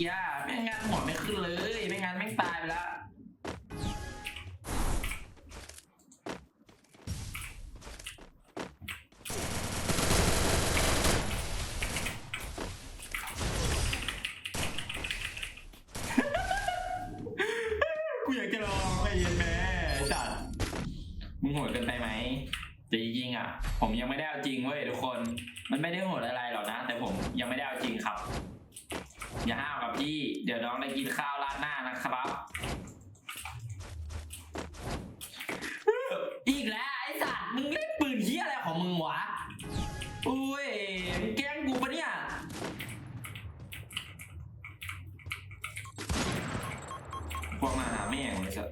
เมื่อกี้แม่งงานหัวไม่ขึ้นเลย ไม่งั้นแม่ตายไปแล้วกูอยากจะลองไอ้เย็นแม่จัดมึงโหดเกินไปไหมแต่จริงๆอะ ผมยังไม่ได้เอาจริงเว้ยทุกคน อุ้ยมึงแกล้งกูปะเนี่ย พวกมาหาแม่งเลยสัส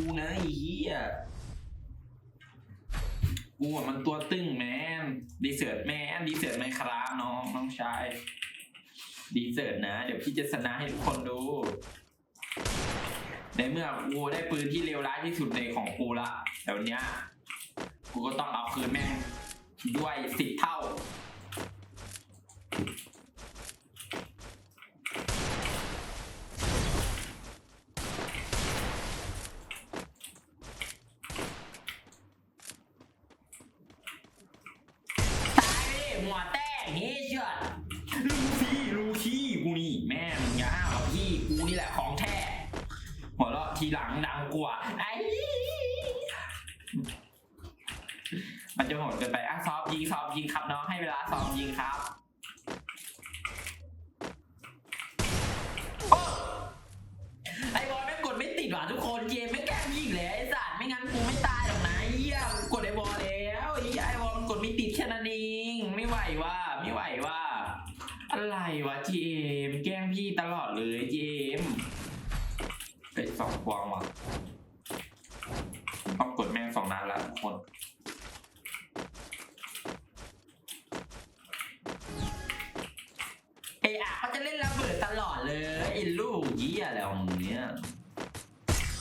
กูนะไอ้เหี้ยกูอะมันตัวตึงแมนดีเสิร์ตแมนดีเสิร์ตไหมครับน้องน้องชายดีเสิร์ตนะ เดี๋ยวพี่จะชนะให้ทุกคนดู ในเมื่อกูได้ปืนที่เลวร้ายที่สุดในของกูละแต่วันเนี้ยกูก็ต้องเอาคืนแม่งด้วยสิบเท่า ไอ้มันจะโหดเกินไปอะซ้อมยิงซ้อมยิงครับน้องให้เวลาซ้อมยิงครับไอ้บอลแม่กดไม่ติดว่ะทุกคนเกมไม่แกล้งยิงเลยไอ้สัตว์ไม่งั้นกูไม่ตายหรอกนะเหี้ยกูกดไอ้บอลแล้วไอ้ไอ้บอลมันกดไม่ติดแค่นั้นเองไม่ไหวว่ะไม่ไหวว่ะอะไรวะเจมแกล้งพี่ตลอดเลยเจมไปสองควงว่ะต้องกดแม่งสองนัดแล้วทุก คนเอะอะเขาจะเล่นระเบิดตลอดเลยไอ้ลูกยี่อะไรของมึงเนี่ย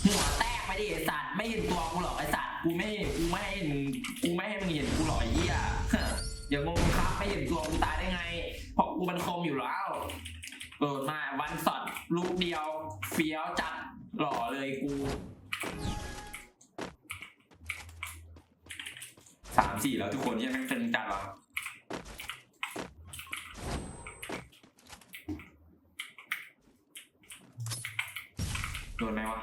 หัวแตกไปดิไอ้สัตว์ไม่เห็นตัวกูหรอกไอ้สัตว์กูไม่กูไม่ให้มึงกูไม่ให้มึงเห็นกูหรอกไอ้เหี้ยอย่างงงครับไม่เห็นตัวกูตายได้ไงเพราะกูมันคมอยู่แล้วเกิดมาวันสอดลูกเดียวเฟี้ยวจัด สามสี่แล้วทุกคนยังไม่เป็นจัดหรอ โดนไหมวะ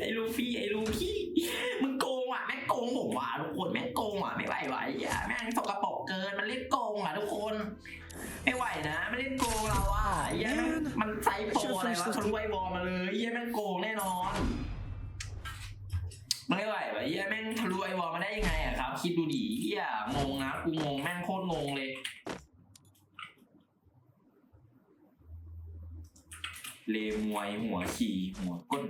ไอ้ลูฟี่ไอ้ลูฟี่ มึงโกงอะแม่งโกงผมว่ะทุกคนแม่งโกงอะไม่ไหวไหวอะแม่งสกปรกเกินมันเล่นโกงอะทุกคน ไม่ไหวนะไม่เล่นโกงเราอะไอ้เหี้ยแม่งมันไซส์โปรอะไรวะทะลุไอบอลมาเลยไอ้เหี้ยแม่งโกงแน่นอน ไม่ไหววะไอ้เหี้ยแม่งทะลุไอบอลมาได้ยังไงอะครับ คิดดูดิเหี้ยงงนะกูงงแม่งโคตรงงเลยเลมวยหัวขี่หัวก้น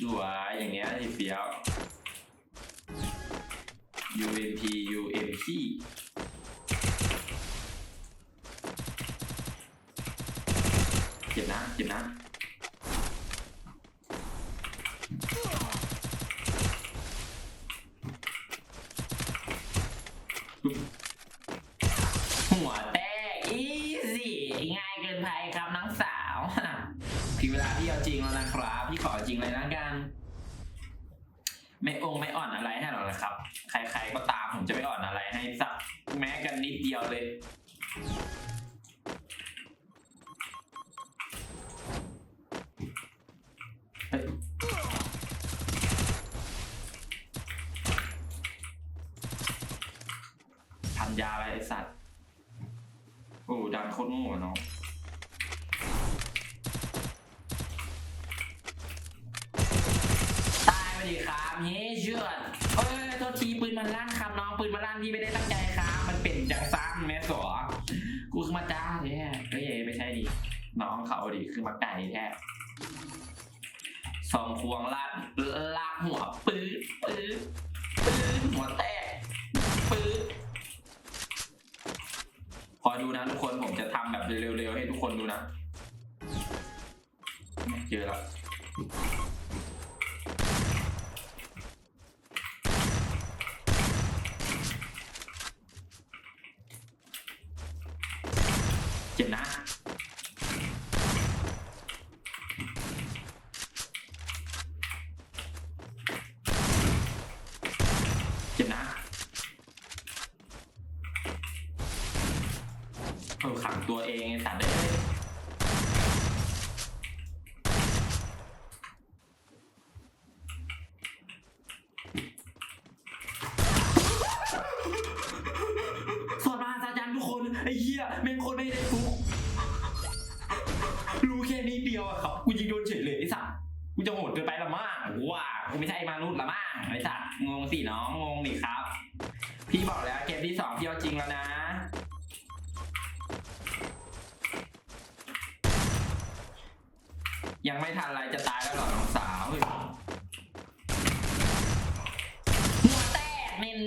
สวยอย่างเงี้ยไอ้เฟี้ยว UMP UMP เจ็บนะเจ็บนะ ยาอะไรไอสัตว์โอ้ดันโคตรโง่อะน้องตายไปดิครับเฮ้ยเชื่อเอ้ยโทษทีปืนมันลั่นครับน้องปืนมันลั่นพี่ไม่ได้ตั้งใจครับมันเป็นจังซ้ำแม่สวกูขึ้นมาจ้าแท้เฮ้ยไม่ใช่ดิน้องเขาดิขึ้นมาไก่แท้สองควงลากลากหัวปื้ดปื้ดปื้ดหัวแตกปื้ด พอดูนะทุกคนผมจะทำแบบเร็วๆให้ทุกคนดูนะเจอแล้วเจ็บนะ เจ็บนะเอ องตัวเองไอ้เลยสวดมาอาจารย์ทุกคน ไอ้เหี้ยแม่งคนไม่ได้ฟุกรู้แค่นี้เดียวอะครับ กูยิงโดนเฉยเลยไอ้สัตว์กูจะโหดเกินไปละมั่ง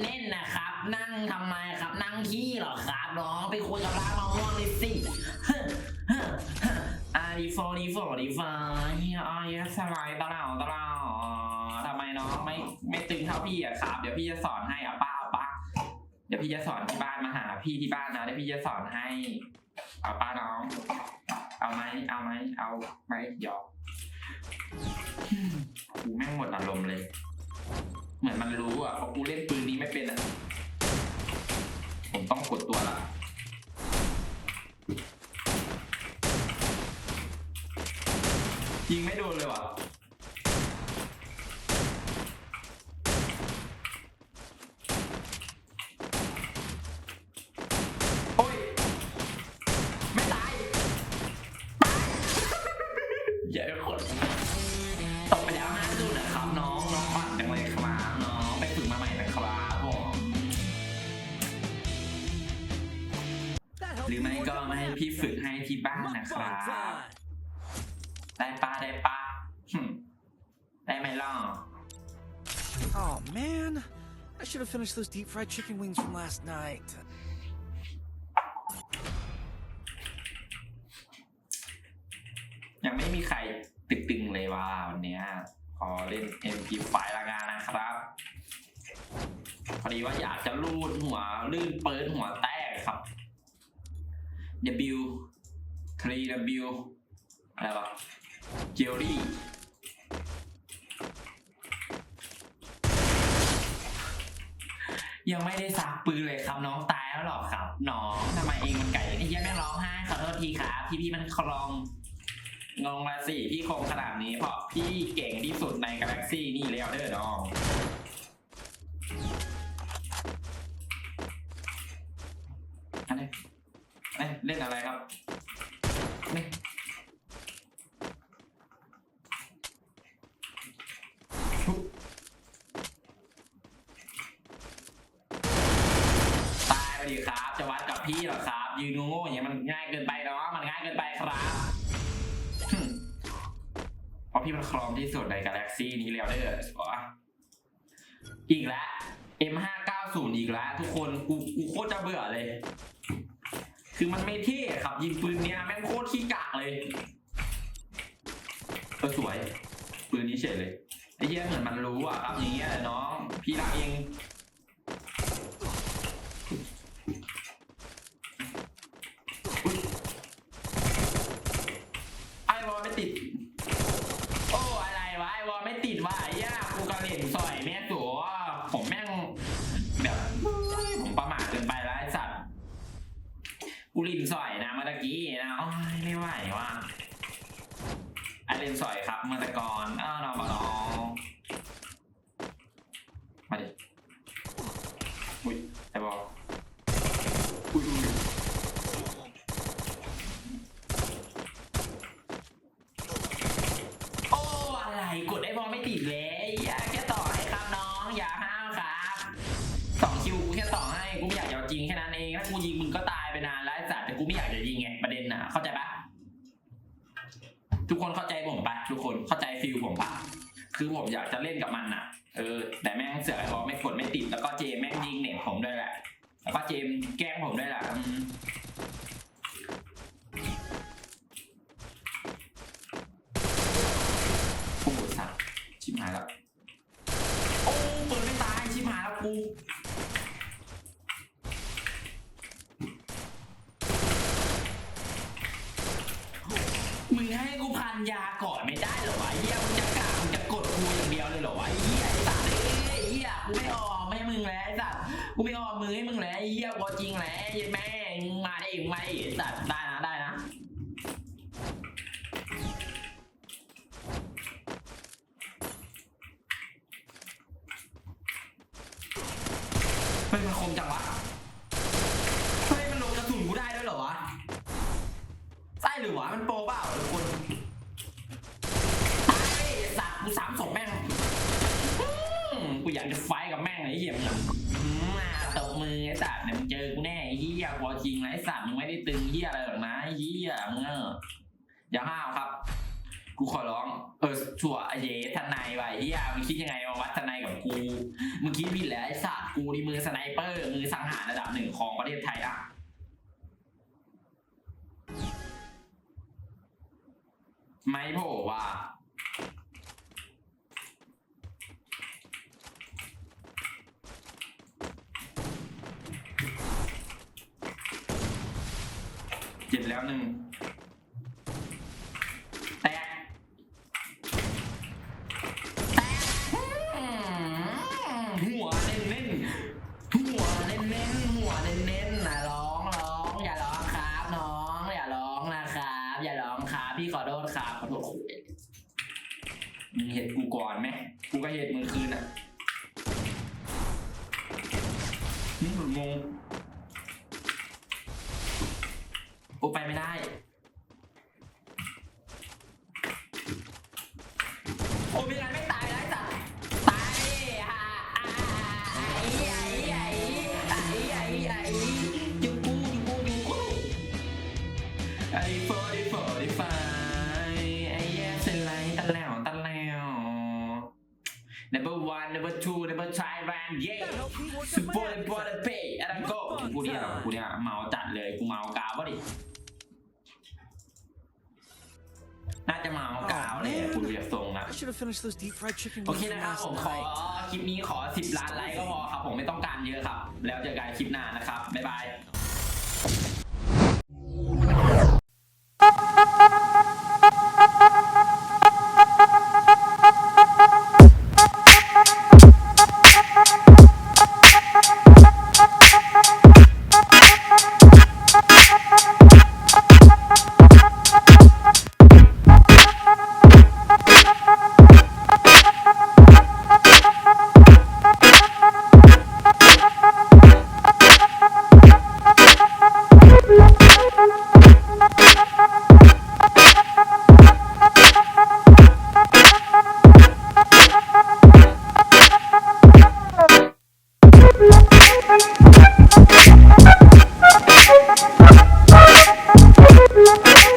เน้นๆนะครับ นั่งทำไมครับ นั่งขี้เหรอครับน้องไปคุยกับร้านมะม่วงเลยสิอาดีโฟดีโฟดีฟ้าเฮียอายสบายตลอดตลอดทำไมน้องไม่ไม่ตึงเท่าพี่อะครับ เดี๋ยวพี่จะสอนให้อาป้าเอาป้าเดี๋ยวพี่จะสอนที่บ้านมาหา พี่ที่บ้านนะเดี๋ยวพี่จะสอนให้เอาป้าน้อง เอาไหมเอาไหมเอาไหมหยอกกูแม่งหมดอารมณ์เลย เหมือนมันรู้อะเพราะกูเล่นปืนนี้ไม่เป็นอะ ผมต้องกดตัวละยิงไม่โดนเลยว่ะโอ้ยไม่ตายอย่าคน นนะครับ ได้ป้าได้ป้าหึได้ไหมล่ะ Oh man, I should have finished those deep fried chicken wings from last night. ยังไม่มีใครตึงๆเลยว่าวันเนี้ยขอเล่น MP ไฟละกันนะครับ พอดีว่าอยากจะลูดหัวลื่นเปิดหัวแตกครับ W 3W อะไรวะเจลลี่ยังไม่ได้สักปืนเลยครับน้องตายแล้วหรอครับน้องทำไมเองมันไก่ไอ้เหี้ยแม่งร้องไห้ขอโทษทีครับที่พี่มันคลองงงละสิพี่คงขนาดนี้เพราะพี่เก่งที่สุดในกาแล็กซี่นี่แล้วเด้อน้องอันนี้เอ้ยเล่นอะไรครับ ตายไปดิครับ จะวัดกับพี่เหรอครับ ยืนโง่ๆอย่างเงี้ยมันง่ายเกินไปเนาะมันง่ายเกินไปครับ เพราะพี่มันคลองที่สุดในกาแล็กซี่นี้แล้วเด้ออีกแล้ว M590 อีกแล้วทุกคนกูกูโคตรจะเบื่อเลย คือมันไม่เท่ครับยิงปืนเนี้ยแม่งโคตรขี้กากเลยเออสวยปืนนี้เฉยเลยไอ้เหี้ยเหมือนมันรู้อะครับอย่างเงี้ยน้อง พี่รักเอง ฟิลผมปะคือผมอยากจะเล่นกับมันน่ะ เออ แต่แม่งเสือกไอ้บอลไม่กดไม่ติดแล้วก็เจมแม่งยิงเน็ตผมด้วยแหละ แล้วก็เจมแกล้งผมด้วยแหละอืมโอ้โหสัตว์ชิบหายแล้ว โอ้เปิดไม่ตายชิบหายแล้วกู มึง ให้กูพันยาก่อนไม่ได้เหรอวะเฮียมึงจะกล่ามึงจะกดกูอย่างเดียวเลยเหรอวะไอ้เฮียไอ้สัตว์เอ้ยไอ้เฮียกูไม่ออกไม่มึงแล้วไอ้สัตว์กูไม่ออกมือให้มึงแล้วไอ้เฮียกูจริงแล้วไอ้แม่งมึงมาได้ยังไงอ้สัตว์ได้นะได้นะเฮ้ยมันคมจังวะเฮ้ยมันลงกระสุนกูได้ด้วยเหรอวะใช่ หรือวะมันโปรเปล่าทุกคนไอ้สัตว์กูสามศพแม่งอืมกูอยากจะไฟท์กับแม่งไอ้เหี้ยมึงอะอืมมาตบมือไอ้สัตว์เนี่ยมึงเจอกูแน่ไอ้เหี้ยกลัวจริงนะไอ้สัตว์มึงไม่ได้ตึงเหี้ยอะไรหรอกนะไอ้เหี้ยมึงเอออย่าห้าวครับ กูขอร้อง เออชัวร์ไอ้เย่ทน ไม่โผล่ว่ะเจ็บแล้วหนึ่ง ก่อนไหมกูก็เห็ดมือคืนอะนี่หลุดงงกูไปไม่ได้ รงนะ I should have finished those deep fried chicken โอ wings เค from นะครับ last ผมขอ night. คลิปนี้ขอ 10 ล้านไลค์ก็พอครับ ผมไม่ต้องการเยอะครับ แล้วเจอกันคลิปหน้านะครับ บ๊ายบาย